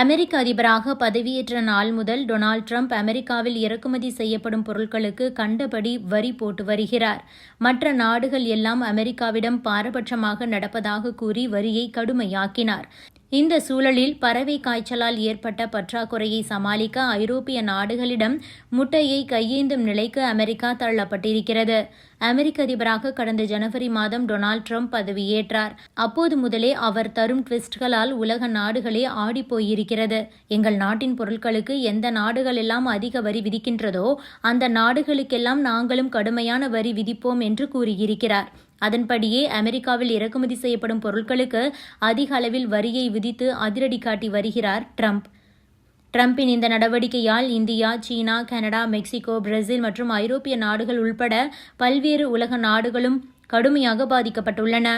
அமெரிக்க அதிபராக பதவியேற்ற நாள் முதல் டொனால்ட் ட்ரம்ப் அமெரிக்காவில் இறக்குமதி செய்யப்படும் பொருட்களுக்கு கண்டபடி வரி போட்டு வருகிறார். மற்ற நாடுகள் எல்லாம் அமெரிக்காவிடம் பாரபட்சமாக நடப்பதாக கூறி வரியை கடுமையாக்கினார். இந்த சூழலில் பறவை காய்ச்சலால் ஏற்பட்ட பற்றாக்குறையை சமாளிக்க ஐரோப்பிய நாடுகளிடம் முட்டையை கையேந்தும் நிலைக்கு அமெரிக்கா தள்ளப்பட்டிருக்கிறது. அமெரிக்க அதிபராக கடந்த ஜனவரி மாதம் டொனால்ட் ட்ரம்ப் பதவியேற்றார். அப்போது முதலே அவர் தரும் ட்விஸ்ட்களால் உலக நாடுகளே ஆடிப்போயிருக்கிறது. எங்கள் நாட்டின் பொருட்களுக்கு எந்த நாடுகளெல்லாம் அதிக வரி விதிக்கின்றதோ அந்த நாடுகளுக்கெல்லாம் நாங்களும் கடுமையான வரி விதிப்போம் என்று கூறியிருக்கிறார். அதன்படியே அமெரிக்காவில் இறக்குமதி செய்யப்படும் பொருட்களுக்கு அதிக அளவில் வரியை விதித்து அதிரடி காட்டி வருகிறார் ட்ரம்ப். ட்ரம்பின் இந்த நடவடிக்கையால் இந்தியா சீனா கனடா மெக்சிகோ பிரேசில் மற்றும் ஐரோப்பிய நாடுகள் உள்பட பல்வேறு உலக நாடுகளும் கடுமையாக பாதிக்கப்பட்டுள்ளன.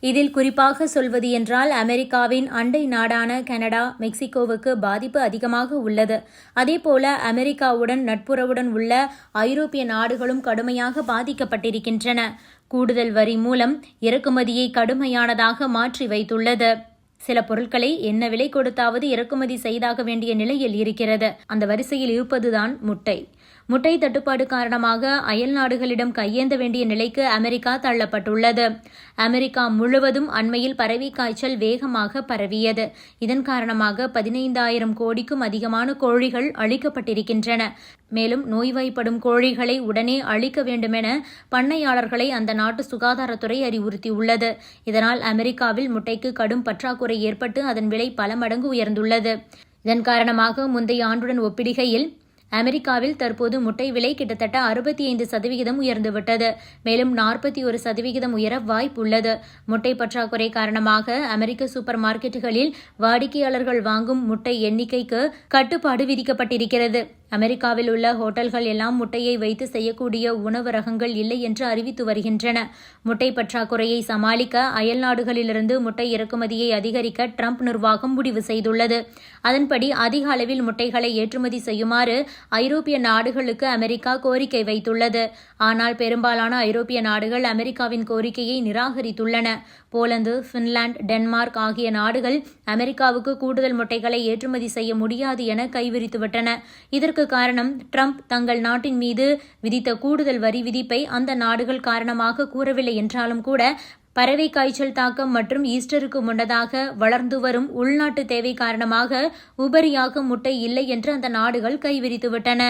இதில் குறிப்பாக சொல்வது என்றால் அமெரிக்காவின் அண்டை நாடான கனடா மெக்சிகோவுக்கு பாதிப்பு அதிகமாக உள்ளது. அதேபோல அமெரிக்காவுடன் நட்புறவுடன் உள்ள ஐரோப்பிய நாடுகளும் கடுமையாக பாதிக்கப்பட்டிருக்கின்றன. கூடுதல் வரி மூலம் இறக்குமதியை கடுமையானதாக மாற்றி வைத்துள்ளது. சில பொருட்களை என்ன விலை கொடுத்தாவது இறக்குமதி செய்தாக வேண்டிய நிலையில் இருக்கிறது. அந்த வரிசையில் இருப்பதுதான் முட்டை. முட்டை தட்டுப்பாடு காரணமாக அயல் நாடுகளிடம் கையேந்த வேண்டிய நிலைக்கு அமெரிக்கா தள்ளப்பட்டுள்ளது. அமெரிக்கா முழுவதும் அண்மையில் பறவை காய்ச்சல் வேகமாக பரவியது. இதன் காரணமாக பதினைந்தாயிரம் கோடிக்கும் அதிகமான கோழிகள் அழிக்கப்பட்டிருக்கின்றன. மேலும் நோய்வாய்ப்படும் கோழிகளை உடனே அழிக்க வேண்டுமென பண்ணையாளர்களை அந்த நாட்டு சுகாதாரத்துறை அறிவுறுத்தியுள்ளது. இதனால் அமெரிக்காவில் முட்டைக்கு கடும் பற்றாக்குறை ஏற்பட்டு அதன் விலை பல மடங்கு உயர்ந்துள்ளது. இதன் காரணமாக முந்தைய ஆண்டுடன் ஒப்பிடுகையில் அமெரிக்காவில் தற்போது முட்டை விலை கிட்டத்தட்ட அறுபத்தி ஐந்து சதவிகிதம் உயர்ந்துவிட்டது. மேலும் நாற்பத்தி ஒரு சதவிகிதம் உயர வாய்ப்புள்ளது. முட்டை பற்றாக்குறை காரணமாக அமெரிக்க சூப்பர் மார்க்கெட்டுகளில் வாடிக்கையாளர்கள் வாங்கும் முட்டை எண்ணிக்கைக்கு கட்டுப்பாடு விதிக்கப்பட்டிருக்கிறது. அமெரிக்காவில் உள்ள ஹோட்டல்கள் எல்லாம் முட்டையை வைத்து செய்யக்கூடிய உணவு ரகங்கள் இல்லை என்று அறிவித்து வருகின்றன. முட்டை பற்றாக்குறையை சமாளிக்க அயல் நாடுகளிலிருந்து முட்டை இறக்குமதியை அதிகரிக்க ட்ரம்ப் நிர்வாகம் முடிவு செய்துள்ளது. அதன்படி அதிக அளவில் முட்டைகளை ஏற்றுமதி செய்யுமாறு ஐரோப்பிய நாடுகளுக்கு அமெரிக்கா கோரிக்கை வைத்துள்ளது. ஆனால் பெரும்பாலான ஐரோப்பிய நாடுகள் அமெரிக்காவின் கோரிக்கையை நிராகரித்துள்ளன. போலந்து பின்லாந்து டென்மார்க் ஆகிய நாடுகள் அமெரிக்காவுக்கு கூடுதல் முட்டைகளை ஏற்றுமதி செய்ய முடியாது என கைவிரித்துவிட்டன. இதற்கு இதற்கு காரணம் ட்ரம்ப் தங்கள் நாட்டின் மீது விதித்த கூடுதல் வரி விதிப்பை அந்த நாடுகள் காரணமாக கூறவில்லை என்றாலும் கூட பறவை காய்ச்சல் தாக்கம் மற்றும் ஈஸ்டருக்கு முன்னதாக வளர்ந்து வரும் உள்நாட்டு தேவை காரணமாக உபரியாக முட்டை இல்லை என்று அந்த நாடுகள் கைவிரித்துவிட்டன.